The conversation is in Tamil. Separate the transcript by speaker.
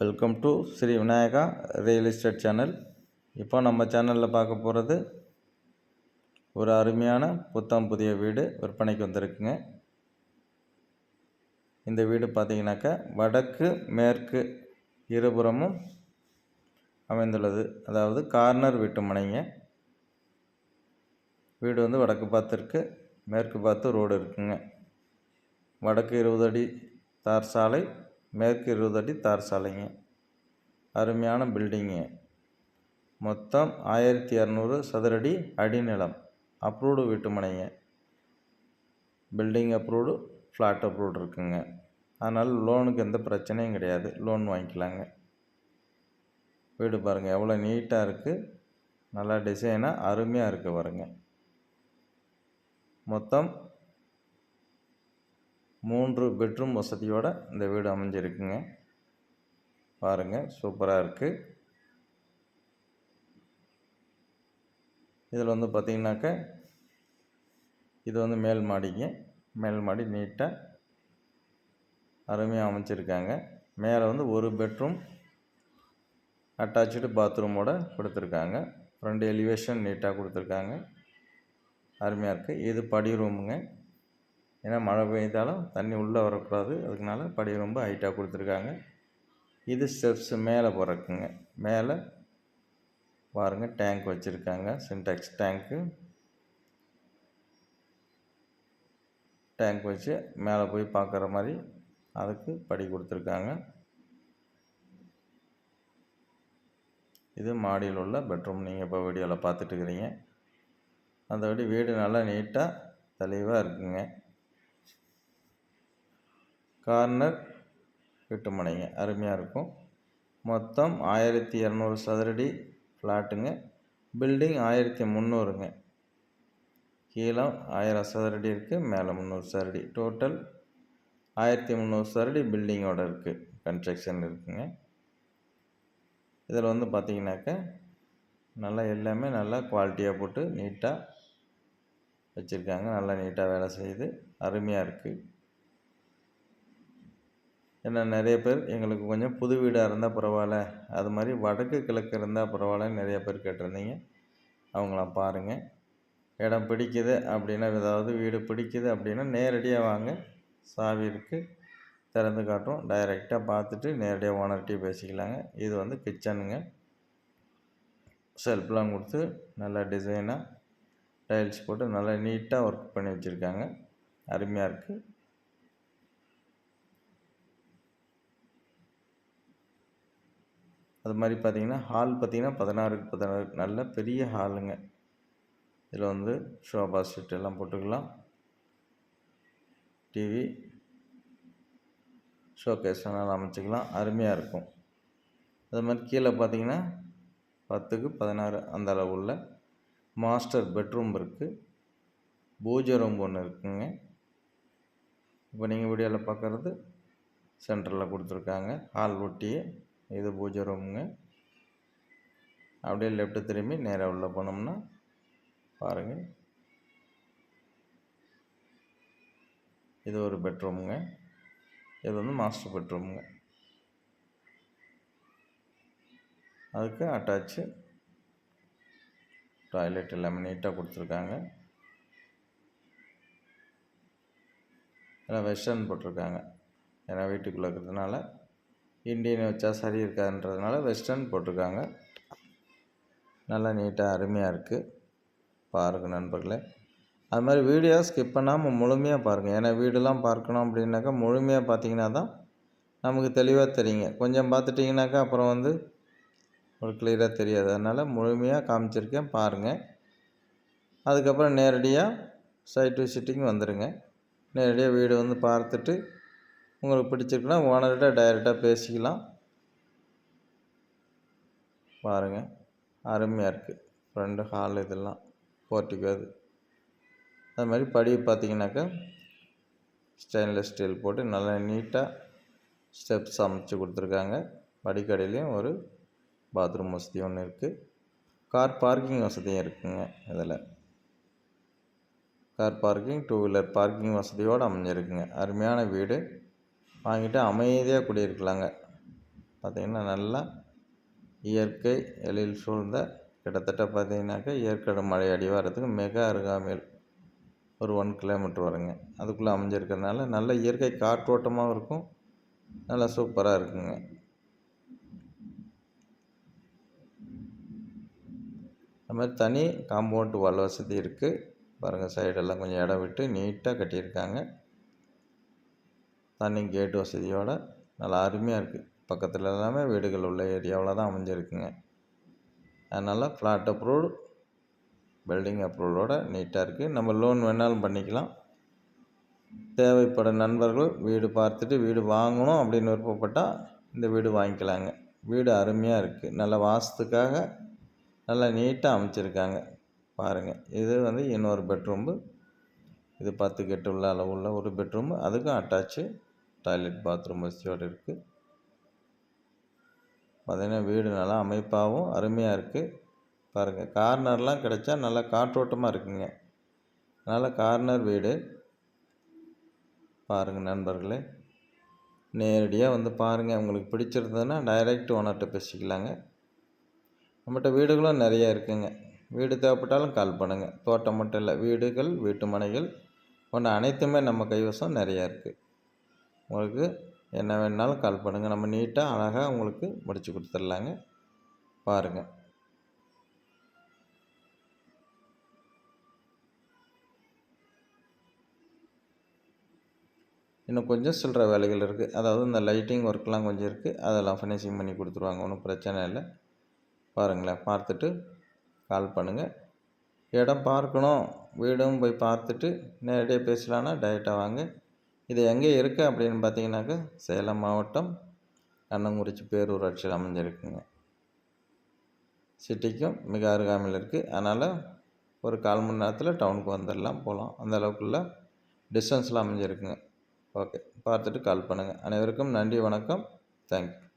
Speaker 1: Welcome to Shri Vinayaka real estate channel இப்போ நம்ம சேனலில் பார்க்க போகிறது ஒரு அருமையான புத்தம் புதிய வீடு விற்பனைக்கு வந்திருக்குங்க. இந்த வீடு பார்த்தீங்கன்னாக்கா வடக்கு மேற்கு இருபுறமும் அமைந்துள்ளது. அதாவது கார்னர் வீட்டு மனைங்க. வீடு வந்து வடக்கு பார்த்துருக்கு மேற்கு பார்த்து ரோடு இருக்குங்க. வடக்கு இருபது அடி தார் சாலை மேற்கு இருபது அடி தார் சாலைங்க. அருமையான பில்டிங்கு மொத்தம் ஆயிரத்தி இரநூறு சதுரடி அடிநிலம் அப்ரூவ்டு வீட்டு மனைங்க. பில்டிங் அப்ரூவ்டு ஃப்ளாட் அப்ரூவ்டு இருக்குங்க. அதனால் லோனுக்கு எந்த பிரச்சனையும் கிடையாது. லோன் வாங்கிக்கலாங்க. வீடு பாருங்கள் எவ்வளோ நீட்டாக இருக்குது நல்லா டிசைனாக அருமையாக இருக்குது பாருங்க. மொத்தம் மூன்று பெட்ரூம் வசதியோடு இந்த வீடு அமைஞ்சிருக்குங்க. பாருங்கள் சூப்பராக இருக்குது இதில் வந்து பார்த்திங்கனாக்க இது வந்து மேல் மாடிங்க. மேல் மாடி நீட்டாக அருமையாக அமைச்சிருக்காங்க. மேலே வந்து ஒரு பெட்ரூம் அட்டாச்சு பாத்ரூமோட கொடுத்துருக்காங்க. ஃப்ரண்ட் எலிவேஷன் நீட்டாக கொடுத்துருக்காங்க. அருமையாக இருக்குது இது படி ரூமுங்க. ஏன்னா மழை பெய்தாலும் தண்ணி உள்ளே வரக்கூடாது. அதுக்குனால படி ரொம்ப ஹைட்டாக கொடுத்துருக்காங்க. இது ஸ்டெப்ஸ் மேலே போகிறக்குங்க மேலே பாருங்கள் டேங்க் வச்சுருக்காங்க. சின்டெக்ஸ் டேங்க்கு டேங்க் வச்சு மேலே போய் பார்க்குற மாதிரி அதுக்கு படி கொடுத்துருக்காங்க. இது மாடியில் உள்ள பெட்ரூம் நீங்கள் இப்போ வீடியோவில் பார்த்துட்டு இருக்கிறீங்க. மற்றபடி வீடு நல்லா நீட்டாக தெளிவாக இருக்குங்க. கார்னர் வீட்டு மனைங்க அருமையாக இருக்கும். மொத்தம் ஆயிரத்தி இரநூறு சதுரடி ஃப்ளாட்டுங்க பில்டிங் ஆயிரத்தி முந்நூறுங்க. கீழே ஆயிரம் சதுரடி இருக்குது மேலே முந்நூறு சதுரடி. டோட்டல் ஆயிரத்தி முந்நூறு சதுரடி பில்டிங்கோட இருக்குது கன்ஸ்ட்ரக்ஷன் இருக்குங்க. இதில் வந்து பார்த்திங்கனாக்கா நல்லா எல்லாமே நல்லா குவாலிட்டியாக போட்டு நீட்டாக வச்சுருக்காங்க. நல்லா நீட்டாக வேலை செய்யுது. அருமையாக இருக்குது ஏன்னா நிறைய பேர் எங்களுக்கு கொஞ்சம் புது வீடாக இருந்தால் பரவாயில்ல அது மாதிரி வடக்கு கிழக்கு இருந்தால் பரவாயில்லன்னு நிறைய பேர் கேட்டிருந்தீங்க. அவங்களாம் பாருங்கள் இடம் பிடிக்குது அப்படின்னா ஏதாவது வீடு பிடிக்குது அப்படின்னா நேரடியாக வாங்க. சாவி இருக்குது திறந்து காட்டும் டைரெக்டாக பார்த்துட்டு நேரடியாக ஓனர்கிட்டயே பேசிக்கலாங்க. இது வந்து கிச்சனுங்க செல்ஃப்லாம் கொடுத்து நல்லா டிசைனாக டைல்ஸ் போட்டு நல்லா நீட்டாக ஒர்க் பண்ணி வச்சுருக்காங்க. அருமையாக இருக்குது அது மாதிரி பார்த்திங்கன்னா ஹால் பார்த்திங்கன்னா பதினாறுக்கு பதினாறு நல்ல பெரிய ஹாலுங்க இதில் வந்து ஷோபா செட் எல்லாம் போட்டுக்கலாம். டிவி ஷோகேஸ் வேணாலும் அமைச்சிக்கலாம். அருமையாக இருக்கும். அது மாதிரி கீழே பார்த்தீங்கன்னா பத்துக்கு பதினாறு அந்த அளவுள்ள மாஸ்டர் பெட்ரூம் இருக்குது பூஜை ரூம் ஒன்று இருக்குங்க. இப்போ நீங்கள் வீடியோவில் பார்க்குறது சென்டரில் கொடுத்துருக்காங்க. ஹால் ஒட்டியே இது பூஜை ரூமுங்க. அப்படியே லெஃப்ட்டு திரும்பி நேராக உள்ளே போனோம்னா பாருங்கள் இது ஒரு பெட்ரூமுங்க இது வந்து மாஸ்டர் பெட்ரூமுங்க அதுக்கு அட்டாச்சு டாய்லெட் எல்லாமே நீட்டாக கொடுத்துருக்காங்க. எல்லாம் வெஸ்டர்ன் போட்டிருக்காங்க. ஏன்னா வீட்டுக்குள்ளே இருக்கிறதுனால இண்டியன் வச்சா சரி இருக்காதுன்றதுனால வெஸ்டர்ன் போட்டிருக்காங்க. நல்லா நீட்டாக அருமையாக இருக்குது பாருங்கள் நண்பர்களே. அது மாதிரி வீடியோ ஸ்கிப் பண்ணாமல் முழுமையாக பாருங்கள் ஏன்னா வீடெலாம் பார்க்கணும் அப்படின்னாக்கா முழுமையாக பார்த்தீங்கன்னா தான் நமக்கு தெளிவாக தெரியுங்க. கொஞ்சம் பார்த்துட்டிங்கனாக்கா அப்புறம் வந்து ஒரு கிளியராக தெரியாது. அதனால் முழுமையாக காமிச்சிருக்கேன். பாருங்கள் அதுக்கப்புறம் நேரடியாக சைட் விசிட்டிங் வந்துடுங்க நேரடியாக வீடு வந்து பார்த்துட்டு உங்களுக்கு பிடிச்சிருக்குன்னா ஓனர்கிட்ட டைரெக்டாக பேசிக்கலாம். பாருங்கள் அருமையாக இருக்குது ஃப்ரெண்டு ஹால் இதெல்லாம். போர்ட்டிக்கோ அது. அது மாதிரி படி பார்த்தீங்கன்னாக்கா ஸ்டெயின்லெஸ் ஸ்டீல் போட்டு நல்லா நீட்டாக ஸ்டெப்ஸ் அமைச்சு கொடுத்துருக்காங்க. படிக்கடையிலையும் ஒரு பாத்ரூம் வசதி ஒன்று இருக்குது கார் பார்க்கிங் வசதியும் இருக்குங்க இதில். Car parking two wheeler parking வசதியோடு அமைஞ்சிருக்குங்க. அருமையான வீடு. வாங்கிட்டு அமைதியாக குடியிருக்கலாங்க. பார்த்திங்கன்னா நல்லா இயற்கை எழில் சூழ்ந்த கிட்டத்தட்ட பார்த்திங்கனாக்கா ஏற்காடு மலை அடிவாரத்துக்கு மிக அருகாமையில் ஒரு ஒன் கிலோமீட்டர் வருங்க. அதுக்குள்ளே அமைஞ்சிருக்கிறதுனால நல்ல இயற்கை காற்றோட்டமாகவும் இருக்கும். நல்லா சூப்பராக இருக்குங்க. அது மாதிரி தனி காம்பவுண்டு வால் வசதி இருக்குது பாருங்கள் சைடெல்லாம் கொஞ்சம் இடம் விட்டு நீட்டாக கட்டியிருக்காங்க. தண்ணி கேட் வசதியோடு நல்லா அருமையாக இருக்குது பக்கத்தில் எல்லாமே வீடுகள் உள்ள ஏரியாவில் தான் அமைஞ்சிருக்குங்க. அதனால் ஃப்ளாட் அப்ரூவ்டு பில்டிங் அப்ரூவலோட நீட்டாக இருக்குது நம்ம லோன் வேணாலும் பண்ணிக்கலாம். தேவைப்படும் நண்பர்கள் வீடு பார்த்துட்டு வீடு வாங்கணும் அப்படின்னு விருப்பப்பட்டால் இந்த வீடு வாங்கிக்கலாங்க. வீடு அருமையாக இருக்குது நல்ல வாசத்துக்காக நல்லா நீட்டாக அமைச்சிருக்காங்க. பாருங்கள் இது வந்து இன்னொரு பெட்ரூம்பு இது பத்து கெட்டு உள்ள அளவுள்ள ஒரு பெட்ரூமு அதுக்கும் அட்டாச்சு டாய்லெட் பாத்ரூம் வசதியோடு இருக்குது பார்த்திங்கன்னா வீடு நல்லா அமைப்பாகவும் அருமையாக இருக்குது பாருங்கள் கார்னர்லாம் கிடச்சா நல்லா காற்றோட்டமாக இருக்குங்க. அதனால் கார்னர் வீடு. பாருங்கள் நண்பர்களே நேரடியாக வந்து பாருங்கள் உங்களுக்கு பிடிச்சிருந்ததுன்னா டைரெக்ட் ஓனர்கிட்ட பேசிக்கலாங்க. நம்மகிட்ட வீடுகளும் நிறைய இருக்குங்க. வீடு தேவைப்பட்டாலும் கால் பண்ணுங்கள் தோட்டம் மட்டும் இல்லை வீடுகள் வீட்டு மனைகள் போன்ற அனைத்துமே நம்ம கைவசம் நிறையா இருக்குது உங்களுக்கு என்ன வேணுனாலும் கால் பண்ணுங்கள் நம்ம நீட்டாக அழகாக உங்களுக்கு முடித்து கொடுத்துர்லாங்க. பாருங்கள் இன்னும் கொஞ்சம் சில்லற வேலைகள் இருக்குது அதாவது இந்த லைட்டிங் ஒர்க்லாம் கொஞ்சம் இருக்குது அதெல்லாம் ஃபினிஷிங் பண்ணி கொடுத்துருவாங்க. ஒன்றும் பிரச்சனை இல்லை. பாருங்களேன். பார்த்துட்டு கால் பண்ணுங்கள் இடம் பார்க்கணும். வீடும் போய் பார்த்துட்டு நேரடியாக பேசலான்னா டைரெக்டாக வாங்க. இது எங்கே இருக்குது அப்படின்னு பார்த்தீங்கன்னாக்க சேலம் மாவட்டம் கண்ணங்குறிச்சி பேரூராட்சியில் அமைஞ்சிருக்குங்க. சிட்டிக்கும் மிக அருகாமையில் இருக்குது அதனால் ஒரு கால் மணி நேரத்தில் டவுனுக்கு வந்துடலாம் போகலாம். அந்த அளவுக்குள்ள டிஸ்டன்ஸில் அமைஞ்சிருக்குங்க. ஓகே பார்த்துட்டு கால் பண்ணுங்கள் அனைவருக்கும் நன்றி வணக்கம். தேங்க்யூ